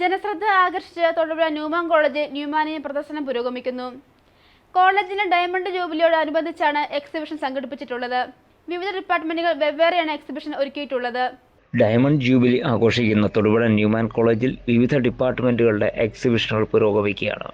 ജനശ്രദ്ധ ആകർഷിച്ച് Thodupuzha Newman college Newmania പ്രദർശനം പുരോഗമിക്കുന്നു. കോളേജിലെ ഡയമണ്ട് ജൂബിലിയോടനുബന്ധിച്ചാണ് എക്സിബിഷൻ സംഘടിപ്പിച്ചിട്ടുള്ളത്. വിവിധ ഡിപ്പാർട്ട്മെന്റുകൾ വെവ്വേറെയാണ് എക്സിബിഷൻ ഒരുക്കിയിട്ടുള്ളത്. ഡയമണ്ട് ജൂബിലി ആഘോഷിക്കുന്ന തൊടുപുഴ ന്യൂമാൻ കോളേജിൽ വിവിധ ഡിപ്പാർട്ട്മെന്റുകളുടെ എക്സിബിഷനുകൾ പുരോഗമിക്കുകയാണ്.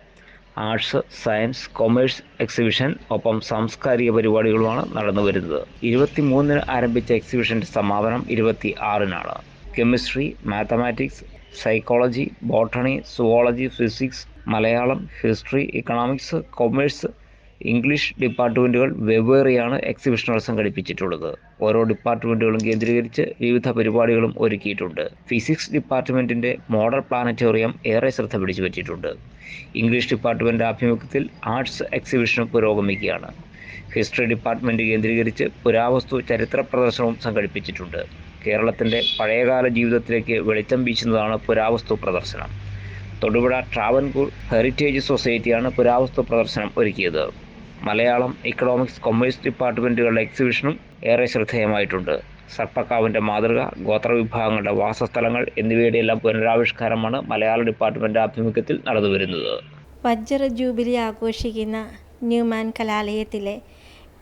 ആർട്സ് സയൻസ് കൊമേഴ്സ് എക്സിബിഷൻ ഒപ്പം സാംസ്കാരിക പരിപാടികളുമാണ് നടന്നു വരുന്നത്. ഇരുപത്തി മൂന്നിന് ആരംഭിച്ച എക്സിബിഷന്റെ സമാപനം ഇരുപത്തി ആറിനാണ് chemistry mathematics psychology botany zoology physics Malayalam history economics commerce English ഡിപ്പാർട്ട്മെന്റുകൾ വെവ്വേറെയാണ് എക്സിബിഷനുകൾ സംഘടിപ്പിച്ചിട്ടുള്ളത്. ഓരോ ഡിപ്പാർട്ട്മെന്റുകളും കേന്ദ്രീകരിച്ച് വിവിധ പരിപാടികളും ഒരുക്കിയിട്ടുണ്ട്. ഫിസിക്സ് ഡിപ്പാർട്ട്മെന്റിന്റെ മോഡൽ പ്ലാനറ്റോറിയം ഏറെ ശ്രദ്ധ പിടിച്ചു പറ്റിയിട്ടുണ്ട് ഇംഗ്ലീഷ് ഡിപ്പാർട്ട്മെന്റ് ആഭിമുഖ്യത്തിൽ ആർട്സ് എക്സിബിഷനും പുരോഗമിക്കുകയാണ്. ഹിസ്റ്ററി ഡിപ്പാർട്ട്മെന്റ് കേന്ദ്രീകരിച്ച് പുരാവസ്തു ചരിത്ര പ്രദർശനവും സംഘടിപ്പിച്ചിട്ടുണ്ട്. കേരളത്തിന്റെ പഴയകാല ജീവിതത്തിലേക്ക് വെളിച്ചം വീശുന്നതാണ് പുരാവസ്തു പ്രദർശനം. തൊടുപുഴ ട്രാവൻകൂർ ഹെറിറ്റേജ് സൊസൈറ്റിയാണ് പുരാവസ്തു പ്രദർശനം ഒരുക്കിയത്. മലയാളം ഇക്കണോമിക്സ് കൊമേഴ്സ് ഡിപ്പാർട്ട്മെന്റുകളുടെ എക്സിബിഷനും ഏറെ ശ്രദ്ധേയമായിട്ടുണ്ട്. സർപ്പക്കാവിന്റെ മാതൃക ഗോത്രവിഭാഗങ്ങളുടെ വാസസ്ഥലങ്ങൾ എന്നിവയുടെ എല്ലാം പുനരാവിഷ്കാരമാണ് മലയാള ഡിപ്പാർട്ട്മെന്റ് ആഭിമുഖ്യത്തിൽ നടന്നു വരുന്നത് വജ്ര ജൂബിലി ആഘോഷിക്കുന്ന ന്യൂമാൻ കലാലയത്തിലെ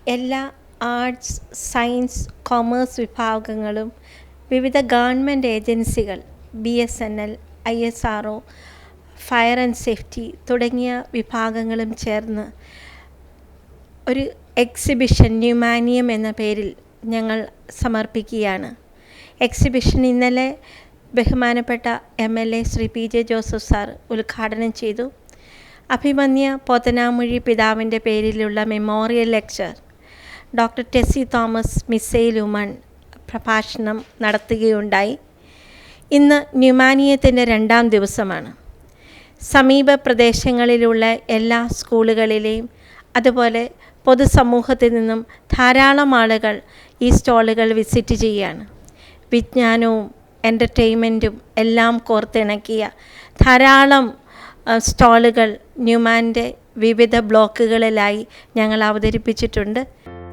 എല്ലാ ആർട്സ് സയൻസ് കൊമേഴ്സ് വിഭാഗങ്ങളും വിവിധ ഗവൺമെന്റ് ഏജൻസികൾ B S N L I S R O fire and safety തുടങ്ങിയ വിഭാഗങ്ങളും ചേർന്ന് ഒരു എക്സിബിഷൻ ന്യൂമാനിയം എന്ന പേരിൽ ഞങ്ങൾ സമർപ്പിക്കുകയാണ്. എക്സിബിഷൻ ഇന്നലെ ബഹുമാനപ്പെട്ട M L A Shri P J Joseph sir ഉദ്ഘാടനം ചെയ്തു. അഭിമന്യ പോത്തനാമൊഴി പിതാവിന്റെ പേരിലുള്ള memorial lecture doctor Tessy Thomas missile woman പ്രഭാഷണം നടത്തുകയുണ്ടായി. ഇന്ന് ന്യൂമാനിയത്തിന്റെ രണ്ടാം ദിവസമാണ്. സമീപ പ്രദേശങ്ങളിലുള്ള എല്ലാ സ്കൂളുകളിലെയും അതുപോലെ പൊതുസമൂഹത്തിൽ നിന്നും ധാരാളം ആളുകൾ ഈ സ്റ്റോളുകൾ വിസിറ്റ് ചെയ്യുകയാണ്. വിജ്ഞാനവും എന്റർടൈൻമെന്റും എല്ലാം കോർത്തിണക്കിയ ധാരാളം സ്റ്റോളുകൾ ന്യൂമാന്റെ വിവിധ ബ്ലോക്കുകളിലായി ഞങ്ങൾ അവതരിപ്പിച്ചിട്ടുണ്ട്.